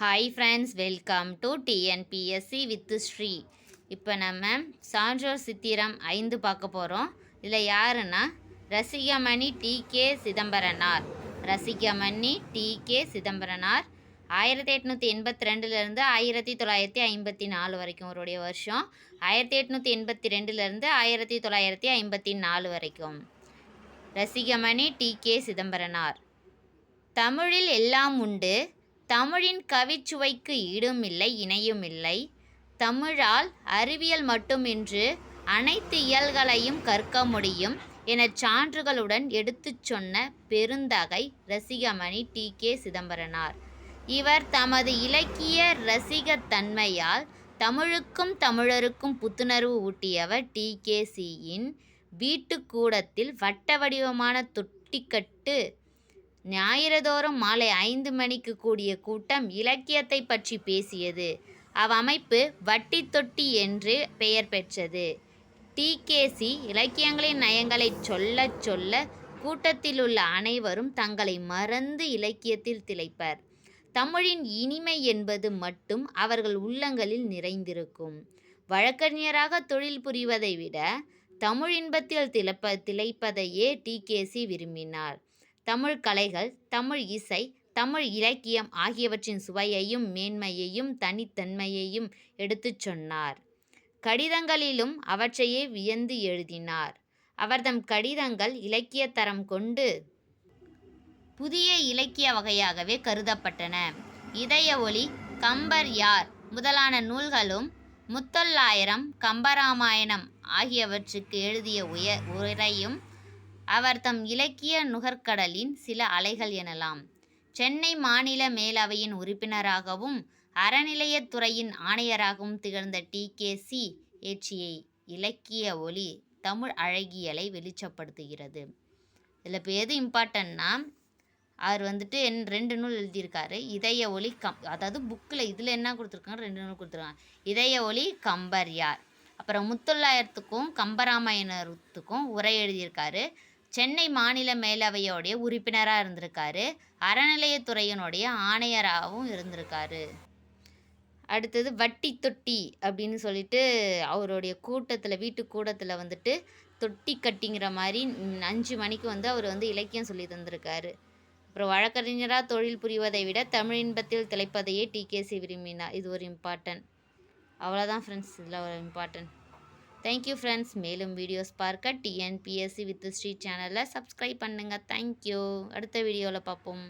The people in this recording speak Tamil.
Hi friends welcome to TNPSC with Sri இப்போ நம்ம சான்றோர் சித்திரம் ஐந்து பார்க்க போகிறோம் இதில் யாருன்னா Rasikamani T K Chidambaranar. Rasikamani T K Chidambaranar. ஆயிரத்தி எட்நூற்றி எண்பத்தி ரெண்டுலேருந்து ஆயிரத்தி தொள்ளாயிரத்தி ஐம்பத்தி நாலு வரைக்கும் அவருடைய வருஷம். ஆயிரத்தி எட்நூற்றி எண்பத்தி ரெண்டுலேருந்து ஆயிரத்தி தொள்ளாயிரத்தி ஐம்பத்தி நாலு வரைக்கும். Rasikamani T K Chidambaranar. தமிழில் எல்லாம் உண்டு. தமிழின் கவிச்சுவைக்கு ஈடும் இல்லை இணையும் இல்லை தமிழால் அறிவியல் மட்டுமின்று அனைத்து இயல்களையும் கற்க முடியும் எனச் சான்றுகளுடன் எடுத்துச் சொன்ன பெருந்தகை ரசிகமணி டி. கே. சிதம்பரனார். இவர் தமது இலக்கிய ரசிகத்தன்மையால் தமிழுக்கும் தமிழருக்கும் புத்துணர்வு ஊட்டியவர் டி. கே. சியின் வீட்டுக்கூடத்தில் வட்ட வடிவமான தொட்டிக்கட்டு ஞாயிறுதோறும் மாலை ஐந்து மணிக்கு கூடிய கூட்டம் இலக்கியத்தை பற்றி பேசியது. அவ்வமைப்பு வட்டி தொட்டி என்று பெயர் பெற்றது. டிகேசி இலக்கியங்களின் நயங்களை சொல்லச் சொல்ல கூட்டத்திலுள்ள அனைவரும் தங்களை மறந்து இலக்கியத்தில் திளைப்பர். தமிழின் இனிமை என்பது மட்டும் அவர்கள் உள்ளங்களில் நிறைந்திருக்கும். வழக்கறிஞராக தொழில் புரிவதை விட தமிழ் இன்பத்தில் திளப்ப திளைப்பதையே டிகேசி விரும்பினார். தமிழ் கலைகள் தமிழ் இசை தமிழ் இலக்கியம் ஆகியவற்றின் சுவையையும் மேன்மையையும் தனித்தன்மையையும் எடுத்துச் சொன்னார். கடிதங்களிலும் அவற்றையே வியந்து எழுதினார். அவர்தம் கடிதங்கள் இலக்கிய தரம் கொண்டு புதிய இலக்கிய வகையாகவே கருதப்பட்டன. இதய ஒளி கம்பர் யார் முதலான நூல்களும் முத்தொள்ளாயிரம் கம்பராமாயணம் ஆகியவற்றுக்கு எழுதிய உய உரையும் அவர் தம் இலக்கிய நுகர்கடலின் சில அலைகள் எனலாம். சென்னை மாநில மேலவையின் உறுப்பினராகவும் அறநிலையத்துறையின் ஆணையராகவும் திகழ்ந்த டி. கே. சி. ஏற்றிய இலக்கிய ஒளி தமிழ் அழகியலை வெளிச்சப்படுத்துகிறது. இதில் இப்போ எது இம்பார்ட்டன்னா அவர் வந்துட்டு என் ரெண்டு நூல் எழுதியிருக்காரு. இதய ஒளி கம் அதாவது புக்கில் இதில் என்ன கொடுத்துருக்காங்க? ரெண்டு நூல் கொடுத்துருக்காங்க. இதய ஒளி கம்பர் யார்? அப்புறம் முத்தொள்ளாயிரத்துக்கும் கம்பராமாயணத்துக்கும் உரை எழுதியிருக்காரு. சென்னை மாநில மேலவையோடைய உறுப்பினராக இருந்திருக்காரு. அறநிலையத்துறையினுடைய ஆணையராகவும் இருந்திருக்காரு. அடுத்தது வட்டி தொட்டி அப்படின்னு சொல்லிட்டு அவருடைய கூட்டத்தில் வீட்டு கூட்டத்தில் வந்துட்டு தொட்டி கட்டிங்கிற மாதிரி அஞ்சு மணிக்கு வந்து அவர் வந்து இலக்கியம் சொல்லி தந்திருக்காரு. அப்புறம் வழக்கறிஞராக தொழில் புரிவதை விட தமிழ் இன்பத்தில் திளைப்பதையே டிகேசி விரும்பினார் இது ஒரு இம்பார்ட்டன்ட் அவ்வளோதான் ஃப்ரெண்ட்ஸ் இதில் ஒரு இம்பார்ட்டன்ட் தேங்க்யூ ஃப்ரெண்ட்ஸ் மேலும் வீடியோஸ் பார்க்க டிஎன்பிஎஸ்சி வித் ஸ்ரீ சேனலை சப்ஸ்கிரைப் பண்ணுங்கள் தேங்க்யூ அடுத்த வீடியோவில் பார்ப்போம்.